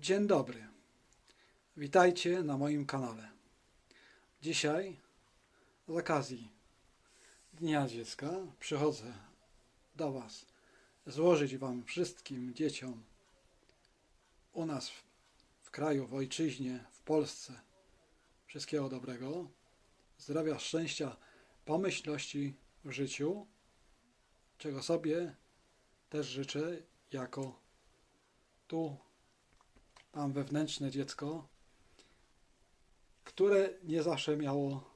Dzień dobry. Witajcie na moim kanale. Dzisiaj z okazji Dnia Dziecka przychodzę do Was złożyć Wam wszystkim dzieciom u nas w, w kraju, w ojczyźnie, w Polsce wszystkiego dobrego, zdrowia, szczęścia, pomyślności w życiu, czego sobie też życzę jako tu tam wewnętrzne dziecko, które nie zawsze miało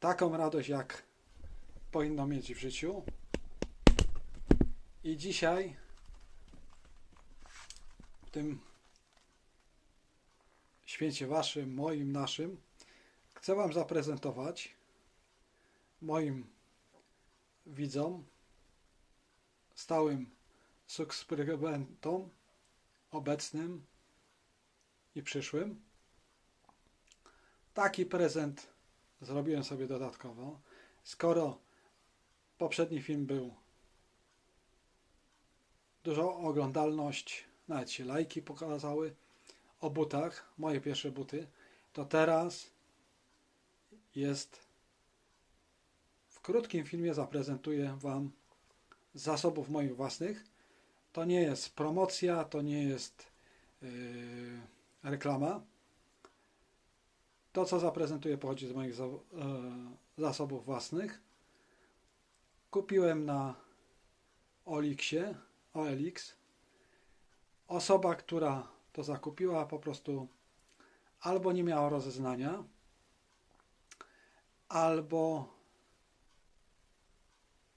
taką radość, jak powinno mieć w życiu. I dzisiaj, w tym święcie Waszym, moim, naszym, chcę Wam zaprezentować moim widzom, stałym subskrybentom obecnym i przyszłym. Taki prezent zrobiłem sobie dodatkowo. Skoro poprzedni film był dużą oglądalność, nawet się lajki pokazały o butach, moje pierwsze buty, to teraz jest w krótkim filmie zaprezentuję Wam z zasobów moich własnych. To nie jest promocja, to nie jest yy, reklama. To, co zaprezentuję, pochodzi z moich yy, zasobów własnych. Kupiłem na Olixie, OLX. Osoba, która to zakupiła, po prostu albo nie miała rozeznania, albo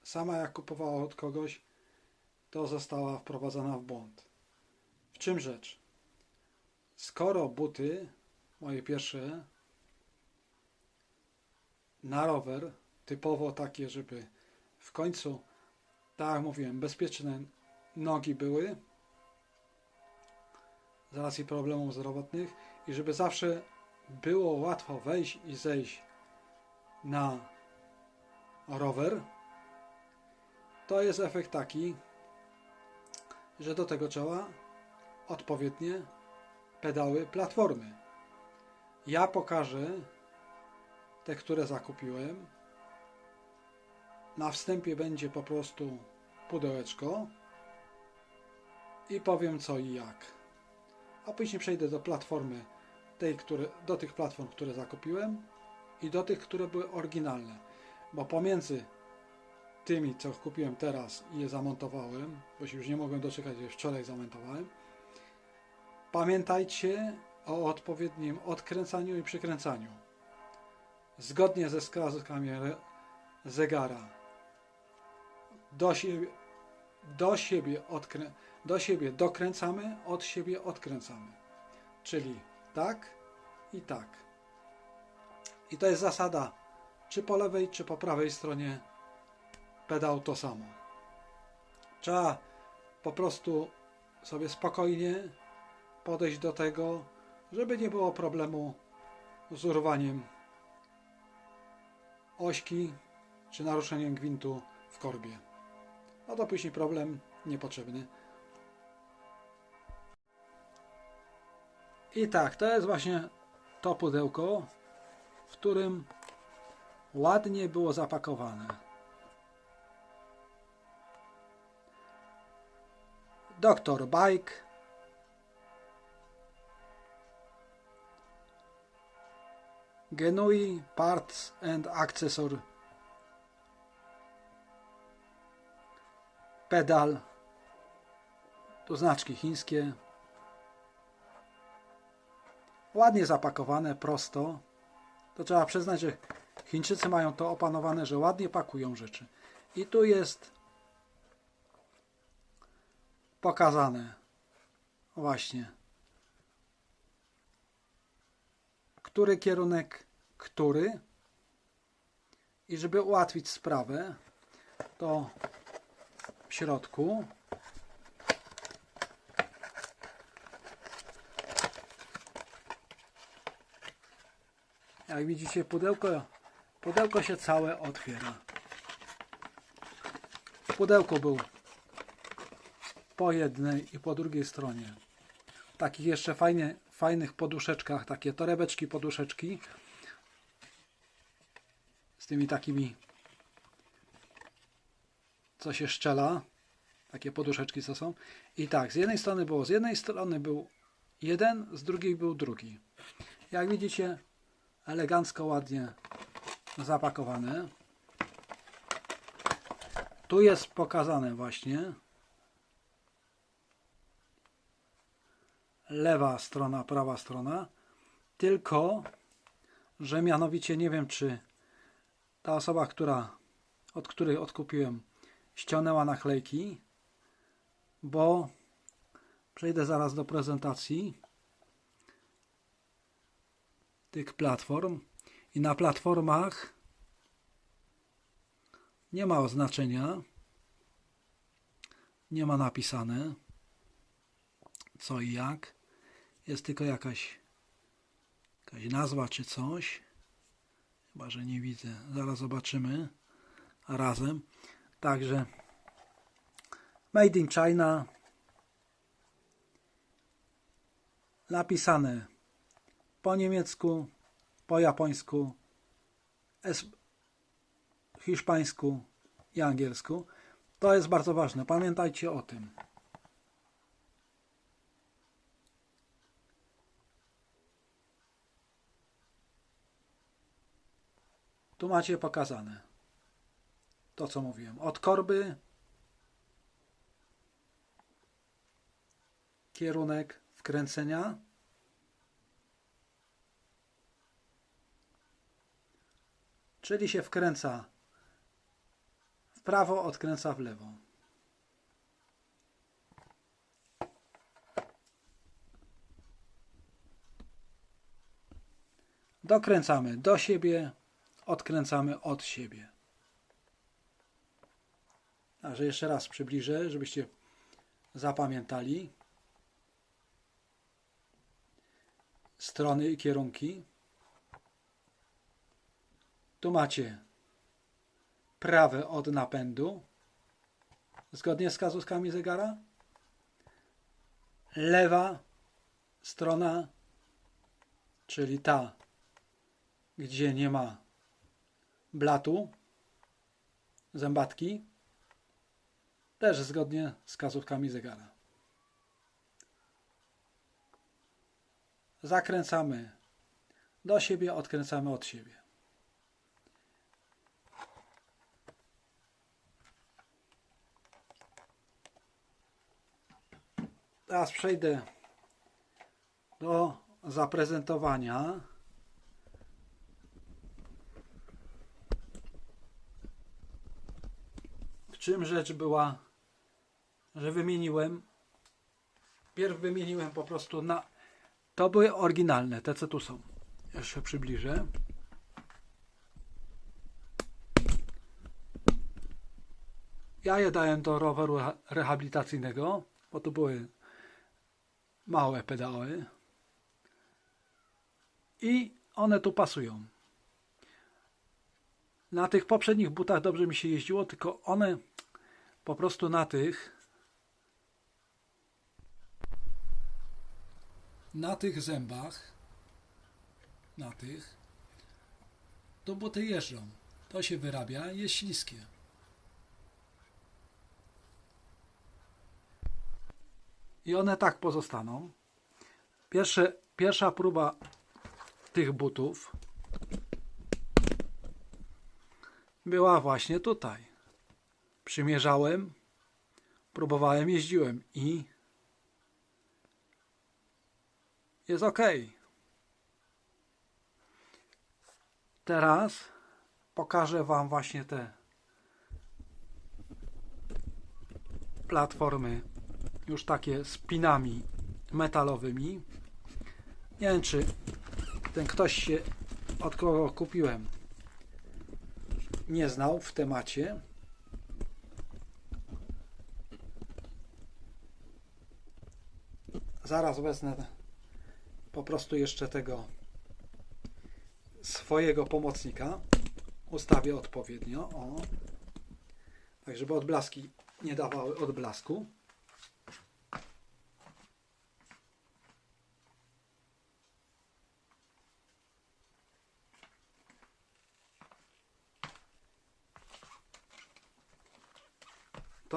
sama jak kupowała od kogoś, to została wprowadzona w błąd. W czym rzecz? Skoro buty, moje pierwsze, na rower, typowo takie, żeby w końcu, tak jak mówiłem, bezpieczne nogi były, z racji problemów zdrowotnych i żeby zawsze było łatwo wejść i zejść na rower, to jest efekt taki, że do tego trzeba odpowiednie pedały platformy. Ja pokażę te, które zakupiłem. Na wstępie będzie po prostu pudełeczko i powiem co i jak. A później przejdę do platformy tej, które, do tych platform, które zakupiłem i do tych, które były oryginalne. Bo pomiędzy tymi, co kupiłem teraz i je zamontowałem, bo się już nie mogłem doczekać, że wczoraj zamontowałem. Pamiętajcie o odpowiednim odkręcaniu i przykręcaniu. Zgodnie ze wskazówkami zegara. Do siebie, do siebie, odkrę, do siebie dokręcamy, od siebie odkręcamy. Czyli tak i tak. I to jest zasada, czy po lewej, czy po prawej stronie pedał to samo. Trzeba po prostu sobie spokojnie podejść do tego, żeby nie było problemu z urwaniem ośki czy naruszeniem gwintu w korbie. A to później problem niepotrzebny. I tak, to jest właśnie to pudełko, w którym ładnie było zapakowane. Dr. Bike. Genui Parts and Accessor. Pedal. Tu znaczki chińskie. Ładnie zapakowane, prosto. To trzeba przyznać, że Chińczycy mają to opanowane, że ładnie pakują rzeczy. I tu jest pokazane. Właśnie. Który kierunek, który. I żeby ułatwić sprawę, to w środku jak widzicie pudełko pudełko się całe otwiera. W pudełku był po jednej i po drugiej stronie. Takich jeszcze fajnie, fajnych poduszeczkach, takie torebeczki, poduszeczki z tymi takimi co się szczela. Takie poduszeczki co są. I tak, z jednej strony było, z jednej strony był jeden, z drugiej był drugi. Jak widzicie, elegancko, ładnie zapakowane. Tu jest pokazane właśnie lewa strona, prawa strona, tylko że mianowicie nie wiem, czy ta osoba, która, od której odkupiłem, ściągnęła naklejki, bo przejdę zaraz do prezentacji tych platform. I na platformach nie ma oznaczenia, nie ma napisane co i jak, jest tylko jakaś, jakaś nazwa czy coś, chyba że nie widzę, zaraz zobaczymy razem. Także Made in China napisane po niemiecku, po japońsku, hiszpańsku i angielsku. To jest bardzo ważne. Pamiętajcie o tym. Tu macie pokazane to, co mówiłem. Od korby kierunek wkręcenia czyli się wkręca w prawo, odkręca w lewo. Dokręcamy do siebie, odkręcamy od siebie. Także jeszcze raz przybliżę, żebyście zapamiętali strony i kierunki. Tu macie prawe od napędu, zgodnie z wskazówkami zegara. Lewa strona, czyli ta, gdzie nie ma blatu, zębatki, też zgodnie z wskazówkami zegara. Zakręcamy do siebie, odkręcamy od siebie. Teraz przejdę do zaprezentowania. Czym rzecz była, że wymieniłem. Pierw wymieniłem po prostu na. To były oryginalne, te co tu są. Jeszcze przybliżę. Ja je dałem do roweru rehabilitacyjnego, bo to były małe pedały i one tu pasują. Na tych poprzednich butach dobrze mi się jeździło, tylko one po prostu na tych na tych zębach na tych to buty jeżdżą. To się wyrabia, jest śliskie. i one tak pozostaną. Pierwsze, pierwsza próba tych butów była właśnie tutaj. Przymierzałem, próbowałem, jeździłem i jest ok. Teraz pokażę Wam właśnie te platformy już takie z pinami metalowymi. Nie wiem, czy ten ktoś się, od kogo kupiłem, nie znał w temacie. Zaraz wezmę po prostu jeszcze tego swojego pomocnika. Ustawię odpowiednio. O. Tak, żeby odblaski nie dawały odblasku.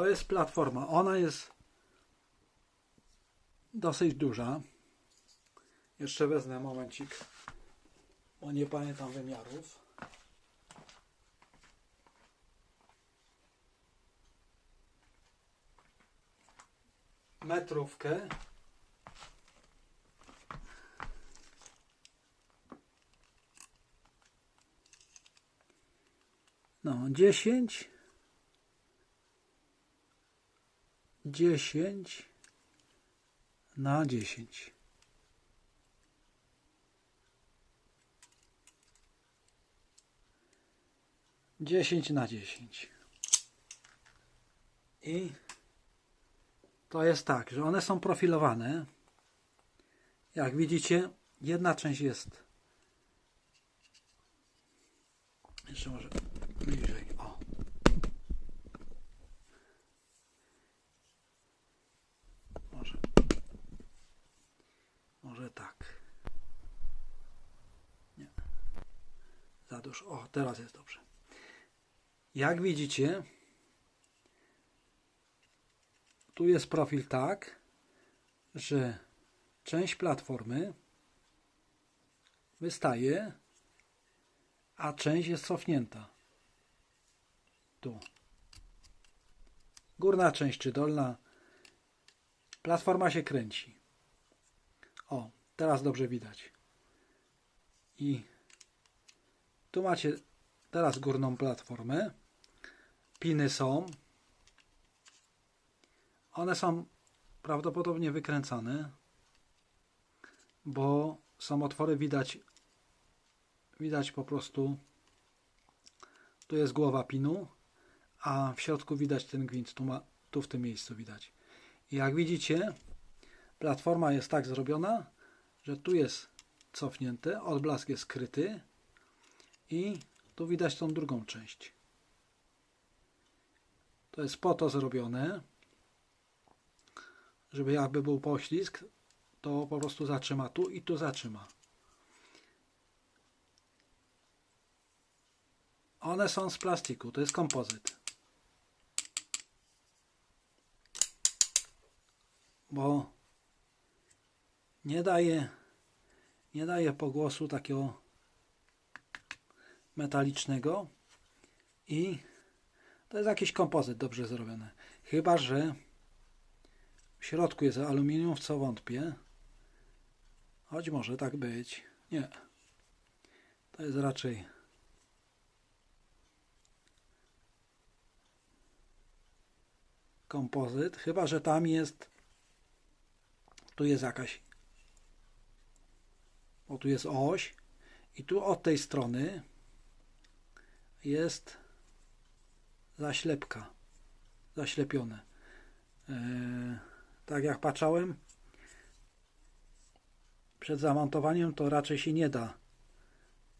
To jest platforma. Ona jest dosyć duża. Jeszcze wezmę momencik, bo nie pamiętam wymiarów. Metrówkę. No, 10 10 na 10. Dziesięć na dziesięć. I to jest tak, że one są profilowane. Jak widzicie, jedna część jest. Jeszcze może bliżej. O. Może. Może tak. Nie. Dużo. O, teraz jest dobrze. Jak widzicie, tu jest profil tak, że część platformy wystaje, a część jest cofnięta. Tu. Górna część czy dolna. Platforma się kręci. O, teraz dobrze widać. I tu macie teraz górną platformę. Piny są. One są prawdopodobnie wykręcane, bo są otwory widać widać po prostu tu jest głowa pinu, a w środku widać ten gwint, tu, ma, tu w tym miejscu widać. I jak widzicie, platforma jest tak zrobiona, że tu jest cofnięte, odblask jest skryty i tu widać tą drugą część. To jest po to zrobione, żeby jakby był poślizg, to po prostu zatrzyma tu i tu zatrzyma. One są z plastiku, to jest kompozyt. Bo nie daje nie daje pogłosu takiego metalicznego i to jest jakiś kompozyt dobrze zrobiony. Chyba, że w środku jest aluminium, w co wątpię. Choć może tak być. Nie. To jest raczej kompozyt, chyba że tam jest tu jest jakaś o tu jest oś i tu od tej strony jest zaślepka zaślepione yy, tak jak patrzałem przed zamontowaniem to raczej się nie da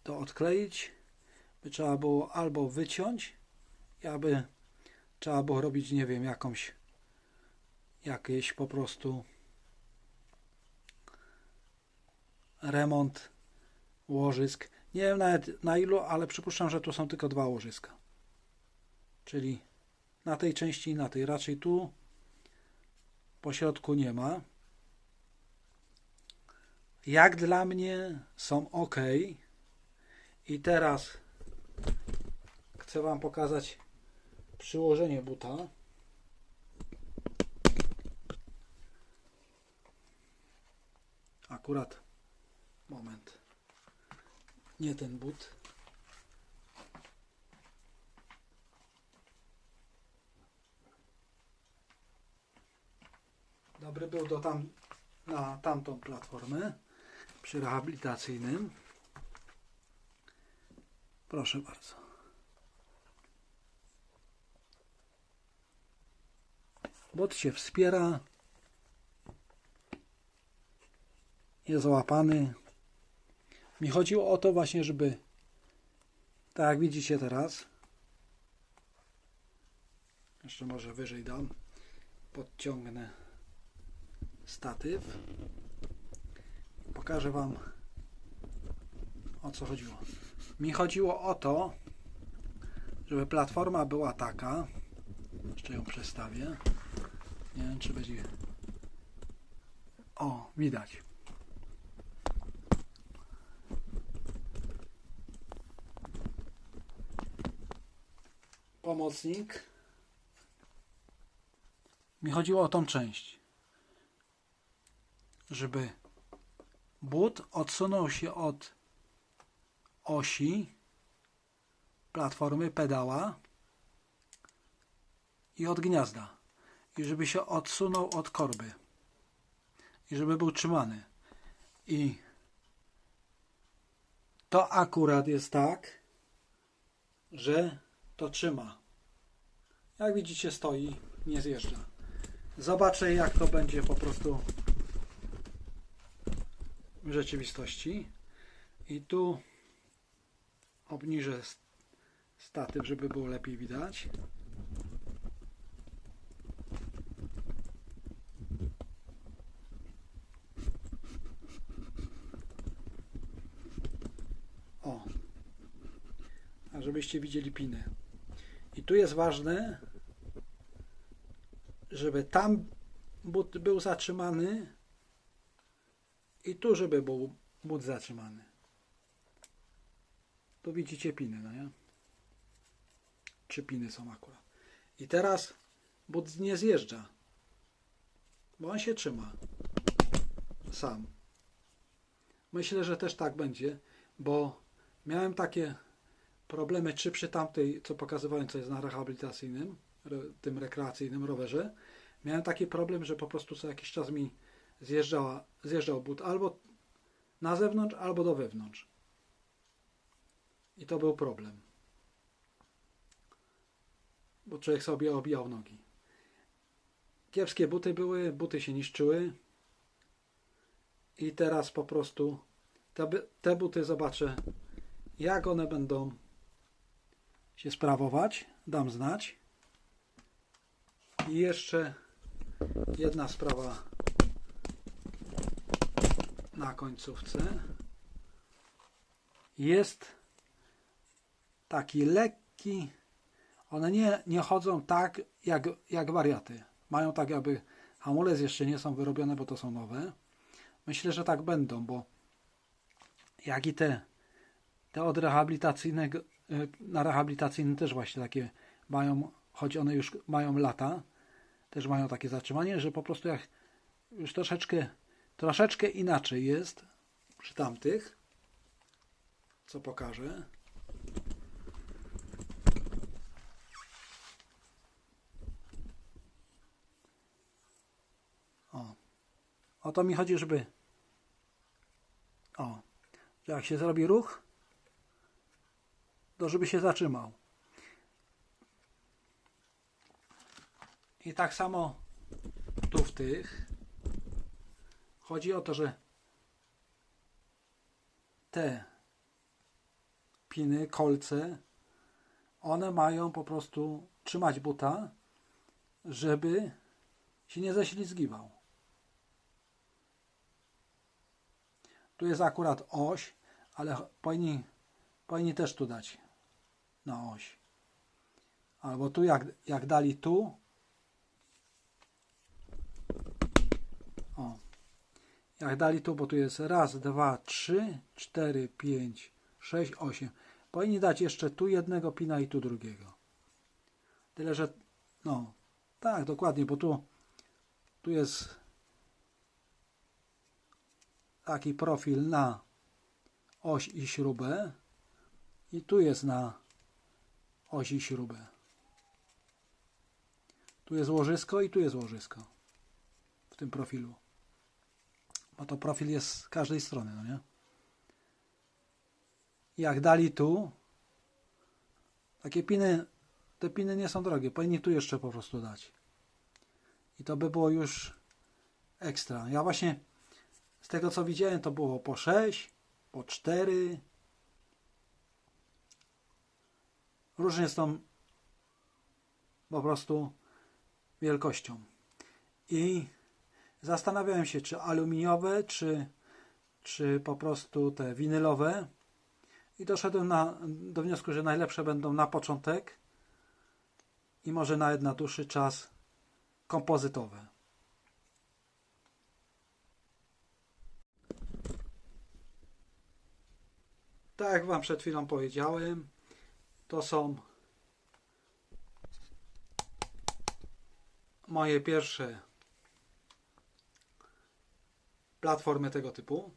to odkleić by trzeba było albo wyciąć aby trzeba było robić, nie wiem, jakąś jakieś po prostu remont łożysk. Nie wiem nawet na ilu, ale przypuszczam, że tu są tylko dwa łożyska. Czyli na tej części i na tej. Raczej tu po środku nie ma. Jak dla mnie są ok. I teraz chcę Wam pokazać przyłożenie buta. Akurat moment. Nie ten but. Dobry był do tam na tamtą platformę przy rehabilitacyjnym. Proszę bardzo. Bot się wspiera. Jest załapany. Mi chodziło o to właśnie, żeby tak jak widzicie teraz jeszcze może wyżej dam podciągnę statyw pokażę Wam o co chodziło mi chodziło o to żeby platforma była taka Jeszcze ją przestawię. Nie wiem, czy będzie. O, widać. Pomocnik. Mi chodziło o tą część. Żeby but odsunął się od osi platformy pedała i od gniazda. I żeby się odsunął od korby. I żeby był trzymany. I to akurat jest tak, że to trzyma. Jak widzicie stoi, nie zjeżdża. Zobaczę jak to będzie po prostu w rzeczywistości. I tu obniżę statyw, żeby było lepiej widać. O. A żebyście widzieli piny. I tu jest ważne, żeby tam but był zatrzymany i tu, żeby był but zatrzymany. Tu widzicie piny, no nie? Trzy piny są akurat. I teraz but nie zjeżdża, bo on się trzyma sam. Myślę, że też tak będzie, bo miałem takie problemy, czy przy tamtej, co pokazywałem, co jest na rehabilitacyjnym, re- tym rekreacyjnym rowerze, miałem taki problem, że po prostu co jakiś czas mi zjeżdżała, zjeżdżał but albo na zewnątrz, albo do wewnątrz. I to był problem. Bo człowiek sobie obijał nogi. Kiepskie buty były, buty się niszczyły. I teraz po prostu te, te buty zobaczę, jak one będą się sprawować. Dam znać. I jeszcze jedna sprawa na końcówce. Jest taki lekki. One nie, nie chodzą tak jak, jak wariaty. Mają tak jakby hamulec jeszcze nie są wyrobione, bo to są nowe. Myślę, że tak będą, bo jak i te, te od rehabilitacyjnego, y, na rehabilitacyjnym też właśnie takie mają, choć one już mają lata, też mają takie zatrzymanie, że po prostu jak już troszeczkę, troszeczkę inaczej jest przy tamtych, co pokażę. O. O to mi chodzi, żeby o, jak się zrobi ruch, to żeby się zatrzymał. I tak samo tu w tych chodzi o to, że te piny, kolce, one mają po prostu trzymać buta, żeby się nie ześlizgiwał. Tu jest akurat oś, ale powinni, powinni też tu dać na oś. Albo tu jak, jak dali tu. O. Jak dali tu, bo tu jest raz, dwa, trzy, cztery, pięć, sześć, osiem. Powinni dać jeszcze tu jednego pina i tu drugiego. Tyle, że no, tak, dokładnie, bo tu, tu jest taki profil na oś i śrubę i tu jest na oś i śrubę. Tu jest łożysko i tu jest łożysko w tym profilu. Bo to profil jest z każdej strony, no nie? Jak dali tu, takie piny, te piny nie są drogie, powinni tu jeszcze po prostu dać. I to by było już ekstra. Ja właśnie z tego co widziałem, to było po 6, po 4. Różnie z tą po prostu wielkością. I zastanawiałem się, czy aluminiowe, czy, czy po prostu te winylowe. I doszedłem na, do wniosku, że najlepsze będą na początek i może nawet na dłuższy czas kompozytowe. Tak jak Wam przed chwilą powiedziałem, to są moje pierwsze platformy tego typu.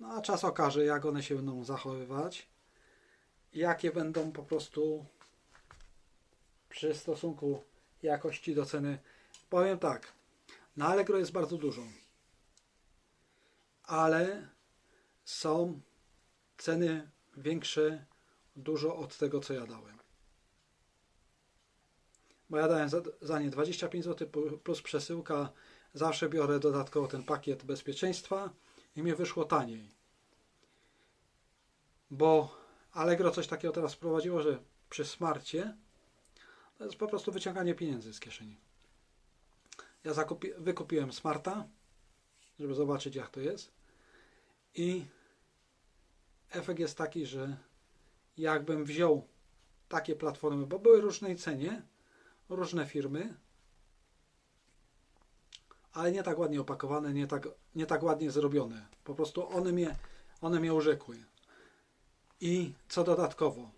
No a czas okaże, jak one się będą zachowywać, jakie będą po prostu przy stosunku jakości do ceny. Powiem tak, na Allegro jest bardzo dużo, ale są ceny większe dużo od tego, co ja dałem. Bo ja dałem za, za nie 25 zł plus przesyłka. Zawsze biorę dodatkowo ten pakiet bezpieczeństwa i mi wyszło taniej. Bo Allegro coś takiego teraz wprowadziło, że przy smarcie to jest po prostu wyciąganie pieniędzy z kieszeni. Ja zakupi, wykupiłem smarta, żeby zobaczyć jak to jest. I efekt jest taki, że jakbym wziął takie platformy, bo były różnej cenie, różne firmy, ale nie tak ładnie opakowane, nie tak, nie tak ładnie zrobione. Po prostu one mnie, one mnie urzekły. I co dodatkowo,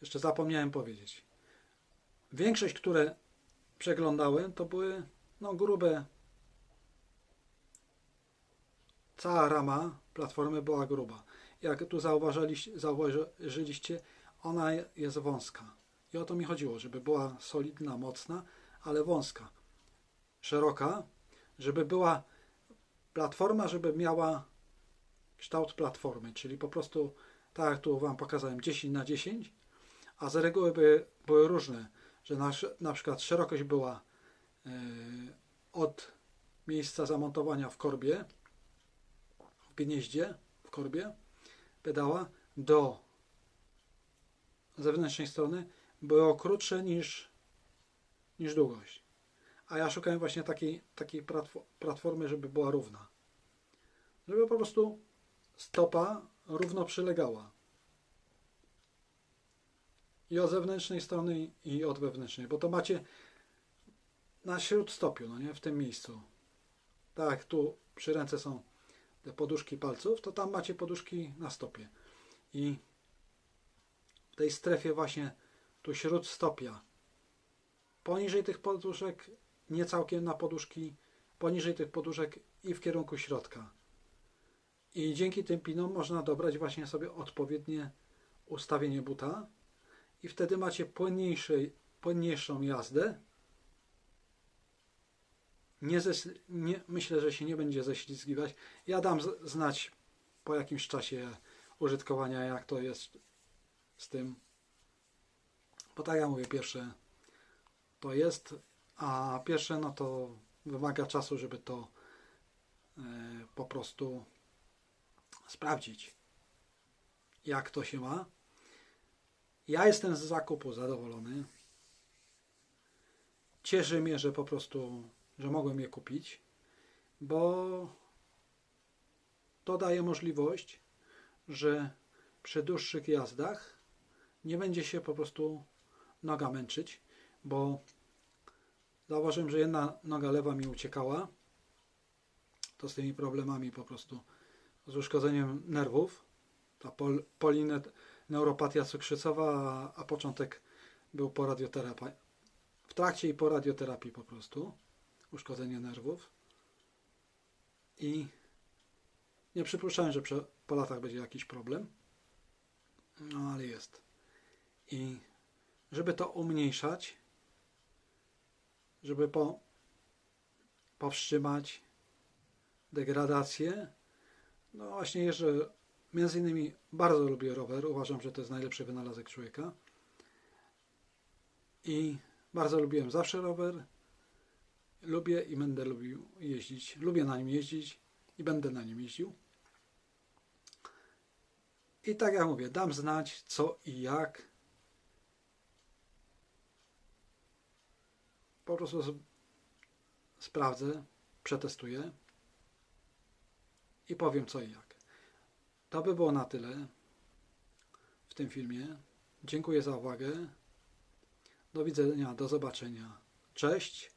jeszcze zapomniałem powiedzieć. Większość, które przeglądałem, to były no, grube. Cała rama platformy była gruba. Jak tu zauważyliście, zauważyliście, ona jest wąska. I o to mi chodziło, żeby była solidna, mocna, ale wąska. Szeroka, żeby była platforma, żeby miała kształt platformy, czyli po prostu tak jak tu Wam pokazałem 10 na 10, a z reguły by, były różne, że na, na przykład szerokość była yy, od miejsca zamontowania w korbie, w gnieździe, w korbie pedała do zewnętrznej strony było krótsze niż, niż długość. A ja szukałem właśnie takiej, takiej platformy, żeby była równa. Żeby po prostu stopa równo przylegała. I od zewnętrznej strony, i od wewnętrznej, bo to macie na śródstopiu, no nie, w tym miejscu. Tak, tu przy ręce są te poduszki palców, to tam macie poduszki na stopie. I w tej strefie właśnie tu śródstopia. Poniżej tych poduszek, nie całkiem na poduszki, poniżej tych poduszek i w kierunku środka. I dzięki tym pinom można dobrać właśnie sobie odpowiednie ustawienie buta i wtedy macie płynniejszą jazdę. Nie, nie myślę, że się nie będzie ześlizgiwać. Ja dam znać po jakimś czasie użytkowania, jak to jest z tym. Bo tak ja mówię, pierwsze to jest, a pierwsze no to wymaga czasu, żeby to e, po prostu sprawdzić, jak to się ma. Ja jestem z zakupu zadowolony. Cieszy mnie, że po prostu, że mogłem je kupić, bo to daje możliwość, że przy dłuższych jazdach nie będzie się po prostu noga męczyć, bo zauważyłem, że jedna noga lewa mi uciekała. To z tymi problemami po prostu z uszkodzeniem nerwów. Ta pol, polineuropatia cukrzycowa, a, a początek był po radioterapii. W trakcie i po radioterapii po prostu. Uszkodzenie nerwów. I nie przypuszczałem, że po latach będzie jakiś problem. No ale jest. I żeby to umniejszać, żeby po, powstrzymać degradację, no właśnie jeżdżę, między innymi bardzo lubię rower, uważam, że to jest najlepszy wynalazek człowieka. I bardzo lubiłem zawsze rower. Lubię i będę lubił jeździć. Lubię na nim jeździć i będę na nim jeździł. I tak jak mówię, dam znać co i jak. Po prostu sprawdzę, przetestuję i powiem co i jak. To by było na tyle w tym filmie. Dziękuję za uwagę. Do widzenia, do zobaczenia. Cześć.